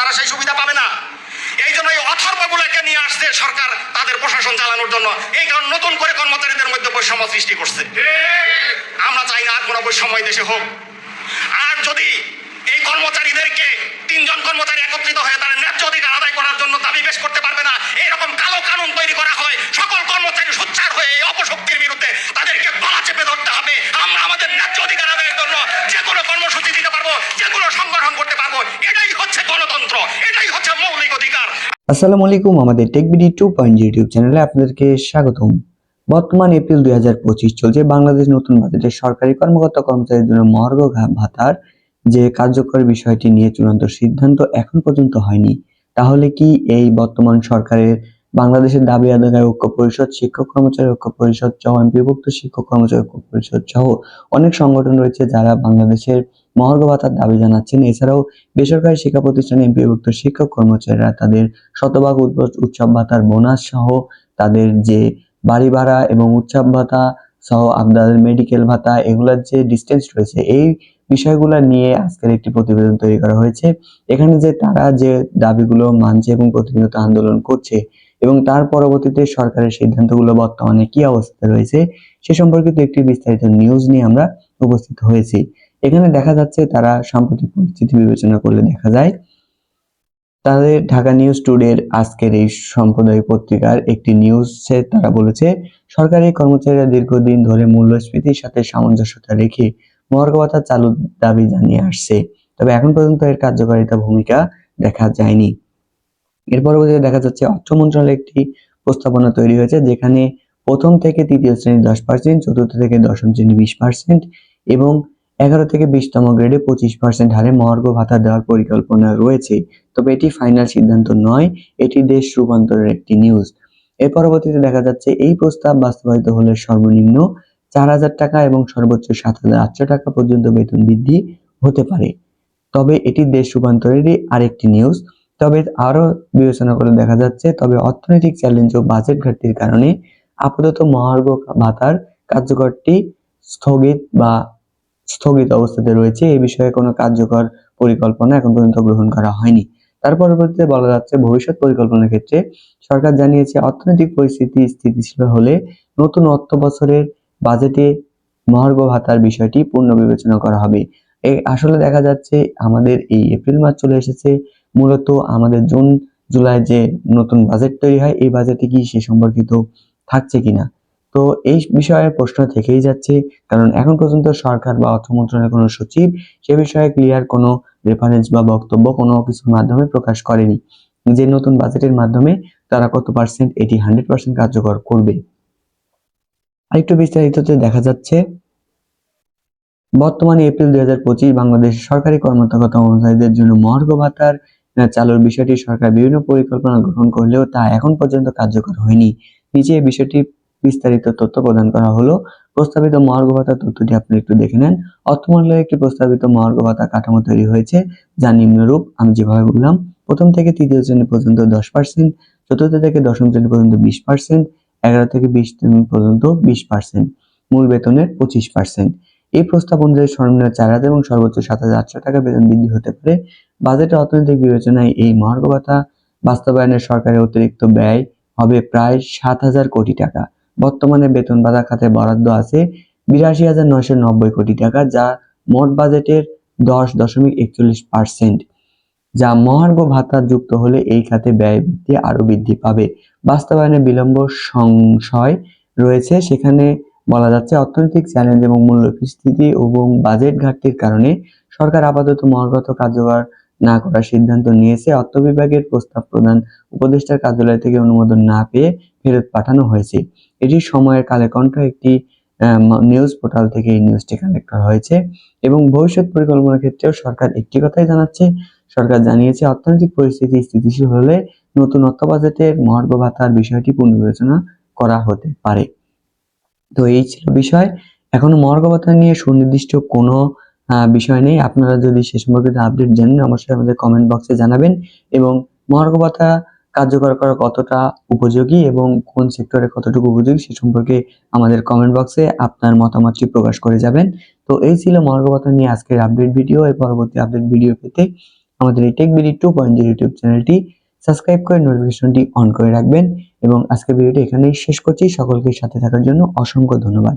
তারা সেই সুবিধা পাবে না। এই জন্য এই অথর্বগুলোকে নিয়ে আসছে সরকার তাদের প্রশাসন চালানোর জন্য। এই কারণ নতুন করে কর্মচারীদের মধ্যে বৈষম্য সৃষ্টি করছে। আমরা চাই না আর কোনো বৈষম্য দেশে হোক। আর যদি এই কর্মচারীদেরকে তিনজন কর্মচারী একত্রিত হয়ে তারা ন্যায্য অধিকার আদায় করার জন্য দাবি পেশ করতে পারবে না, এরকম কালো কানুন তৈরি করা হয়, সকল কর্মচারী সোচ্চার হয়ে এই অপশক্তির বিরুদ্ধে তাদেরকে গলা চেপে ধরতে হবে। আমরা আমাদের ন্যায্য অধিকার আদায়ের জন্য যে কোনো কর্মসূচি দিতে পারব যে কোনো সংগঠন করতে পারব। এটাই হচ্ছে গণতন্ত্র এটাই হচ্ছে মৌলিক অধিকার। আসসালামু আলাইকুম, আমাদের টেকবিডি টু পয়েন্ট ইউটিউব চ্যানেলে আপনাদেরকে স্বাগতম। বর্তমান এপ্রিল দুই হাজার পঁচিশ চলছে বাংলাদেশ নতুন বাজেটে সরকারি কর্মকর্তা কর্মচারীদের জন্য ঘা- ভাতার যে কার্যকর বিষয়টি নিয়ে চূড়ান্ত সিদ্ধান্ত এখন পর্যন্ত হয়নি। তাহলে কি এই বর্তমান সরকারের বাংলাদেশের দাবি আদায় ঐক্য পরিষদ, শিক্ষক কর্মচারী ঐক্য পরিষদ সহ এমপিভুক্ত শিক্ষক কর্মচারী ঐক্য পরিষদ সহ অনেক সংগঠন রয়েছে যারা বাংলাদেশের মহার্ঘ ভাতার দাবি জানাচ্ছেন, এছাড়াও বেসরকারি শিক্ষা প্রতিষ্ঠানে এমপিভুক্ত শিক্ষক কর্মচারীরা তাদের শতভাগ উৎ- উৎসব ভাতার বোনাস সহ তাদের যে বাড়ি ভাড়া এবং উৎসব ভাতা সহ আপনাদের মেডিকেল ভাতা, এগুলার যে ডিস্টেন্স রয়েছে, এই বিষয়গুলো নিয়ে আজকের একটি প্রতিবেদন তৈরি করা হয়েছে। এখানে যে তারা যে দাবিগুলো মানছে এবং প্রতিনিয়ত আন্দোলন করছে এবং তার পরবর্তীতে সরকারের সিদ্ধান্তগুলো বর্তমানে কি অবস্থায় রয়েছে, সে সম্পর্কিত একটি বিস্তারিত নিউজ নিয়ে আমরা উপস্থিত হয়েছি। এখানে দেখা যাচ্ছে তারা সাম্প্রতিক পরিস্থিতি বিবেচনা করলে দেখা যায় তাদের ঢাকা নিউজ টুডের আজকের এই সম্প্রদায় পত্রিকার একটি নিউজে তারা বলেছে, সরকারি কর্মচারীরা দীর্ঘদিন ধরে মূল্যস্ফীতির সাথে সামঞ্জস্যতা রেখে মহার্ঘ ভাতা চালুর দাবি জানিয়ে আসছে। তবে এখন পর্যন্ত এর কার্যকারিতা ভূমিকা দেখা যায়নি। এর পরবর্তীতে দেখা যাচ্ছে, অর্থ মন্ত্রণালয়ের একটি প্রস্তাবনা তৈরি হয়েছে যেখানে প্রথম থেকে তৃতীয় শ্রেণি দশ পার্সেন্ট চতুর্থ থেকে দশম শ্রেণি বিশ পার্সেন্ট এবং এগারো থেকে বিশতম গ্রেডে পঁচিশ পার্সেন্ট হারে মহার্ঘ ভাতা দেওয়ার পরিকল্পনা রয়েছে। তবে এটি ফাইনাল সিদ্ধান্ত নয়, এটি দেশ রূপান্তরের একটি নিউজ এর পরবর্তীতে দেখা যাচ্ছে, এই প্রস্তাব বাস্তবায়িত হলে সর্বনিম্ন চার হাজার টাকা এবং সর্বোচ্চ সাত হাজার আটশো টাকা পর্যন্ত বেতন বৃদ্ধি হতে পারে। তবে এটি দেশ রূপান্তরেরই আরেকটি নিউজ তবে আরও বিবেচনা করে দেখা যাচ্ছে, তবে অর্থনৈতিক চ্যালেঞ্জ ও বাজেট ঘাটতির কারণে আপাতত মহার্ঘ ভাতার কার্যকরটি স্থগিত বা স্থগিত অবস্থাতে রয়েছে। এই বিষয়ে কোনো কার্যকর পরিকল্পনা এখন পর্যন্ত গ্রহণ করা হয়নি। তার পরবর্তীতে বলা যাচ্ছে, ভবিষ্যৎ পরিকল্পনার ক্ষেত্রে সরকার জানিয়েছে, অর্থনৈতিক পরিস্থিতি স্থিতিশীল হলে নতুন অর্থ বছরের বাজেটে মহার্ঘ ভাতার বিষয়টি পূর্ণ বিবেচনা করা হবে। এই আসলে দেখা যাচ্ছে, আমাদের এই এপ্রিল মাস চলে এসেছে। মূলত আমাদের জুন, জুলাই যে নতুন বাজেট তৈরি হয়, এই বাজেটে কি সে সম্পর্কিত থাকছে কিনা? তো এই বিষয়ে প্রশ্ন থেকেই যাচ্ছে, কারণ এখন পর্যন্ত সরকার বা অর্থ মন্ত্রণালয়ের কোনো সচিব সে বিষয়ে ক্লিয়ার কোনো রেফারেন্স বা বক্তব্য কোনো কিছুর মাধ্যমে প্রকাশ করেনি। যে নতুন বাজেটের মাধ্যমে তারা কত পার্সেন্ট এটি হান্ড্রেড পার্সেন্ট কার্যকর করবে। আরেকটু বিস্তারিততে দেখা যাচ্ছে, বর্তমানে এপ্রিল দুই হাজার পঁচিশ বাংলাদেশ সরকারি কর্মকর্তা কর্মচারীদের জন্য মহার্ঘ ভাতার চালুর বিষয়টি সরকার বিভিন্ন পরিকল্পনা গ্রহণ করলেও তা এখন পর্যন্ত কার্যকর হয়নি। নিচে বিষয়টি বিস্তারিত তথ্য প্রদান করা হলো। প্রস্তাবিত মহার্ঘ ভাতা তথ্যটি আপনি একটু দেখে নেন। অর্থ মন্ত্রণালয়ের একটি প্রস্তাবিত মহার্ঘ ভাতা কাঠামো তৈরি হয়েছে, যা নিম্নরূপ। আমি যেভাবে বললাম, প্রথম থেকে তৃতীয় শ্রেণি পর্যন্ত দশ পার্সেন্ট চতুর্থ থেকে দশম শ্রেণি পর্যন্ত বিশ পার্সেন্ট এগারো থেকে বিশ শ্রেণি পর্যন্ত বিশ পার্সেন্ট মূল বেতনের পঁচিশ পার্সেন্ট এই প্রস্তাব অনুযায়ী সর্বনিম্ন চার হাজার এবং সর্বোচ্চ সাত হাজার আটশো টাকা বেতন বৃদ্ধি হতে পারে। বাজেটের অর্থনৈতিক বিবেচনায় এই মহার্ঘ ভাতা বাস্তবায়নের সরকারের অতিরিক্ত ব্যয় হবে প্রায় সাত হাজার কোটি টাকা। বর্তমানে বেতন ভাতা খাতে বরাদ্দ আছে বিরাশি হাজার নয়শো নব্বই কোটি টাকা, যা মোট বাজেটের দশ দশমিক একচল্লিশ পার্সেন্ট, যা মহার্ঘ ভাতা যুক্ত হলে এই খাতে ব্যয় বৃদ্ধি আরও বৃদ্ধি পাবে। বাস্তবায়নে বিলম্ব সংশয় রয়েছে, সেখানে বলা যাচ্ছে অর্থনৈতিক চ্যালেঞ্জ এবং মূল্যস্ফীতি এবং বাজেট ঘাটতির কারণে সরকার আপাতত মহার্ঘত কার্যকর না করার সিদ্ধান্ত নিয়েছে। অর্থ বিভাগের প্রস্তাব প্রদান উপদেষ্টার কার্যালয় থেকে অনুমোদন না পেয়ে ফেরত পাঠানো হয়েছে। এটি সময়ের কালে কণ্ঠ একটি নিউজ পোর্টাল থেকে এই নিউজটি কালেক্ট করা হয়েছে এবং ভবিষ্যৎ পরিকল্পনার ক্ষেত্রেও সরকার একটি কথাই জানাচ্ছে। সরকার জানিয়েছে, অর্থনৈতিক পরিস্থিতি স্থিতিশীল হলে নতুন অর্থ বাজেটের মহার্ঘ ভাতার বিষয়টি পুনর্বিবেচনা করা হতে পারে। তো এই ছিল বিষয়। এখনও মহার্ঘ ভাতা নিয়ে সুনির্দিষ্ট কোনো বিষয় নেই আপনারা যদি সে সম্পর্কিত আপডেট জানেন অবশ্যই আমাদের কমেন্ট বক্সে জানাবেন এবং মহার্ঘ ভাতা কার্যকর করা কতটা উপযোগী এবং কোন সেক্টরে কতটুকু উপযোগী সে সম্পর্কে আমাদের কমেন্ট বক্সে আপনার মতামতটি প্রকাশ করে যাবেন। তো এই ছিল মহার্ঘ ভাতা নিয়ে আজকের আপডেট ভিডিও এর পরবর্তী আপডেট ভিডিও পেতে আমাদের এই টেকবিডি টু পয়েন্ট ইউটিউব চ্যানেলটি সাবস্ক্রাইব করে নোটিফিকেশনটি অন করে রাখবেন। এবং আজকের ভিডিওটি এখানেই শেষ করছি। সকলকে সাথে থাকার জন্য অসংখ্য ধন্যবাদ।